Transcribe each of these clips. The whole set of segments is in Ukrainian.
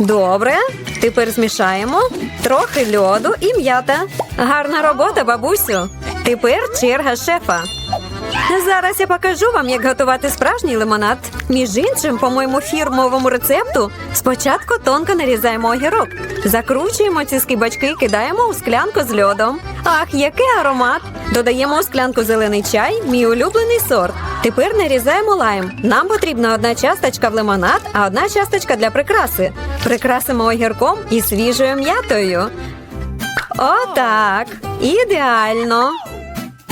Добре. Тепер змішаємо. Трохи льоду і м'ята. Гарна робота, бабусю. Тепер черга шефа. Зараз я покажу вам, як готувати справжній лимонад. Між іншим, по моєму фірмовому рецепту, спочатку тонко нарізаємо огірок, закручуємо ці скибачки і кидаємо у склянку з льодом. Ах, який аромат! Додаємо у склянку зелений чай, мій улюблений сорт. Тепер нарізаємо лайм. Нам потрібна одна часточка в лимонад, а одна часточка для прикраси. Прикрасимо огірком і свіжою м'ятою. Отак. Ідеально.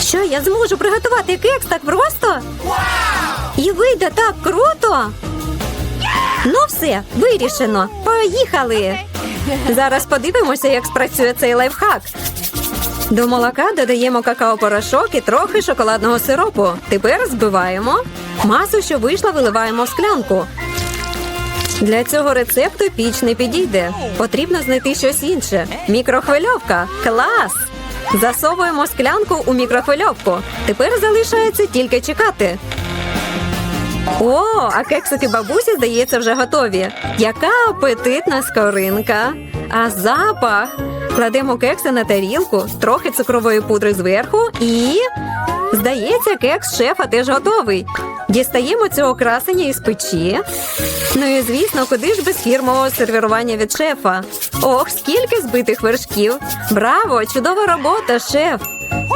Що я зможу приготувати кекс так просто? І вийде так круто. Ну все, вирішено. Поїхали. Зараз подивимося, як спрацює цей лайфхак. До молока додаємо какао-порошок і трохи шоколадного сиропу. Тепер збиваємо. Масу, що вийшла, виливаємо в склянку. Для цього рецепту піч не підійде. Потрібно знайти щось інше. Мікрохвильовка. Клас! Засовуємо склянку у мікрохвильовку. Тепер залишається тільки чекати. О, а кексики бабусі, здається, вже готові. Яка апетитна скоринка. А запах. Кладемо кекси на тарілку, трохи цукрової пудри зверху і. Здається, кекс шефа теж готовий. Дістаємо цього красення із печі. Ну і звісно, куди ж без фірмового сервірування від шефа. Ох, скільки збитих вершків. Браво! Чудова робота, шеф!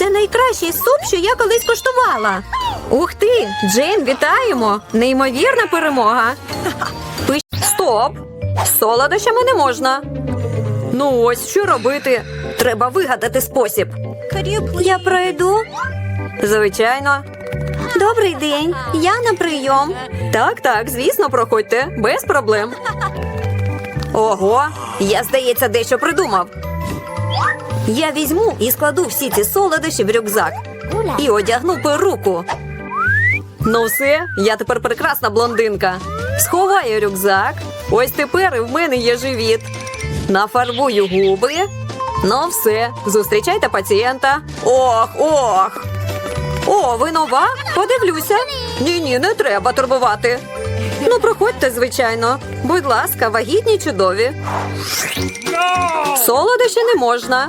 Це найкращий суп, що я колись коштувала. Ух ти, Джейн, вітаємо! Неймовірна перемога. Пиш... Стоп! Солодощами не можна. Ну ось що робити? Треба вигадати спосіб. Я пройду. Звичайно. Добрий день. Я на прийом. Так, так, звісно, проходьте, без проблем. Ого, я, здається, дещо придумав. Я візьму і складу всі ці солодощі в рюкзак і одягну перуку. Ну все, я тепер прекрасна блондинка. Сховаю рюкзак. Ось тепер і в мене є живіт. Нафарбую губи. Ну все, зустрічайте пацієнта. Ох, ох. О, ви нова? Подивлюся. Ні, ні, не треба турбувати. Ну, проходьте, звичайно. Будь ласка, вагітні чудові. Солодощі не можна.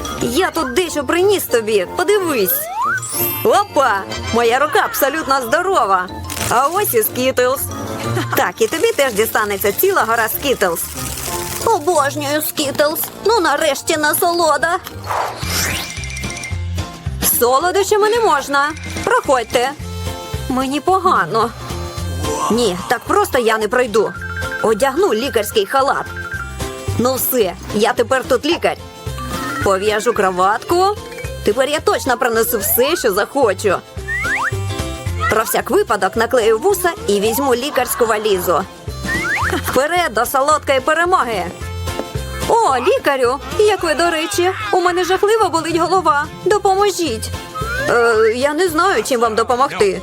Я тут дещо приніс тобі. Подивись. Опа! Моя рука абсолютно здорова. А ось і скітлз. Так, і тобі теж дістанеться ціла гора скітлз. Обожнюю скітлз. Ну нарешті насолода. Солодощами не можна. Проходьте. Мені погано. Ні, так просто я не пройду. Одягну лікарський халат. Ну все, я тепер тут лікар. Пов'яжу кроватку. Тепер я точно пронесу все, що захочу. Про всяк випадок наклею вуса і візьму лікарську валізу. Вперед до солодкої перемоги. О, лікарю! Як ви, до речі, у мене жахливо болить голова. Допоможіть. Е, я не знаю, чим вам допомогти.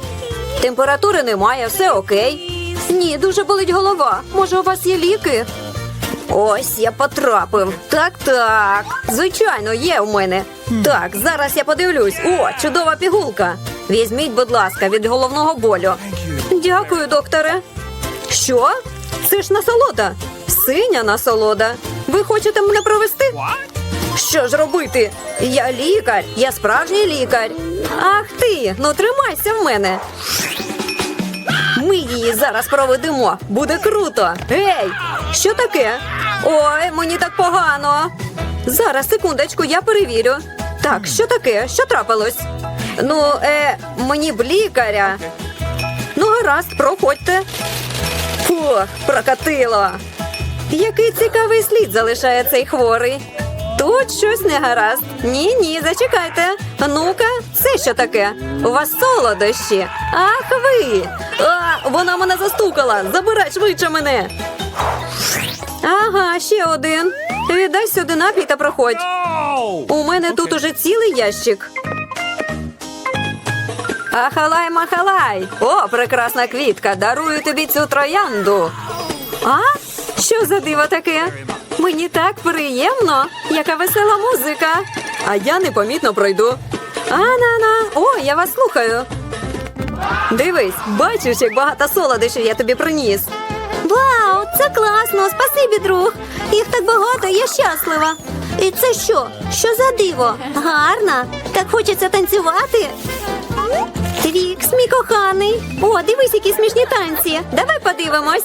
Температури немає, все окей. Ні, дуже болить голова. Може, у вас є ліки? Ось я потрапив. Так, так. Звичайно, є у мене. Так, зараз я подивлюсь. О, чудова пігулка. Візьміть, будь ласка, від головного болю. Дякую, докторе. Що? Це ж насолода. Синя насолода. Ви хочете мене провести? Що ж робити? Я лікар, я справжній лікар. Ах ти, ну тримайся в мене. Ми її зараз проведемо. Буде круто. Гей, що таке? Ой, мені так погано. Зараз, секундочку, я перевірю. Так, що таке? Що трапилось? Ну, е, мені б лікаря. Ну, гаразд, проходьте. Фух, прокатило. Який цікавий слід залишає цей хворий. Тут щось не гаразд. Ні, ні, зачекайте. Ну-ка, це що таке? У вас солодощі. Ах ви! А, вона мене застукала. Забирай швидше мене. Ага, ще один. Віддай сюди напій та проходь. У мене тут уже цілий ящик. Ахалай махалай! О, прекрасна квітка! Дарую тобі цю троянду. А? Що за диво таке? Мені так приємно, яка весела музика. А я непомітно пройду. А-на-на, о, я вас слухаю. Дивись, бачиш, як багато солодощів я тобі приніс. Вау, це класно! Спасибі, друг. Їх так багато, я щаслива. І це що? Що за диво? Гарно. Так хочеться танцювати. Твікс, мій коханий. О, дивись, які смішні танці. Давай подивимось.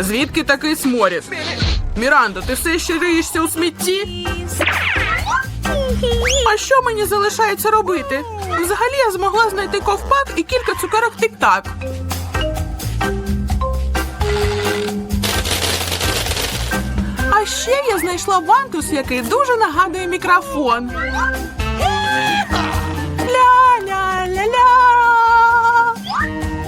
Звідки такий сморід? Мірандо, ти все ще риєшся у смітті? А що мені залишається робити? Взагалі я змогла знайти ковпак і кілька цукерок тик-так. А ще я знайшла вантус, який дуже нагадує мікрофон. Ля-ля-ля-ля.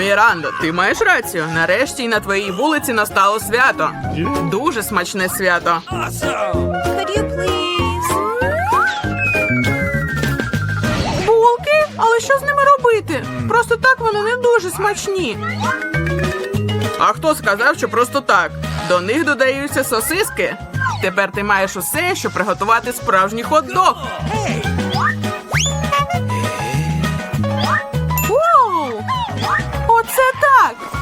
Мірандо, ти маєш рацію. Нарешті на твоїй вулиці настало свято. Дуже смачне свято. Булки? Але що з ними робити? Просто так вони не дуже смачні. А хто сказав, що просто так? До них додаються сосиски. Тепер ти маєш усе, щоб приготувати справжній хот-дог.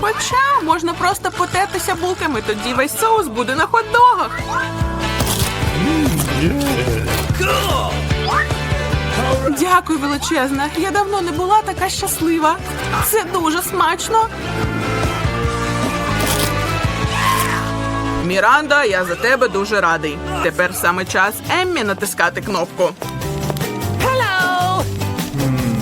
Хоча можна просто потертися булками, тоді весь соус буде на хот-догах. Дякую, величезна. Я давно не була така щаслива. Це дуже смачно. Міранда, я за тебе дуже радий. Тепер саме час Еммі натискати кнопку.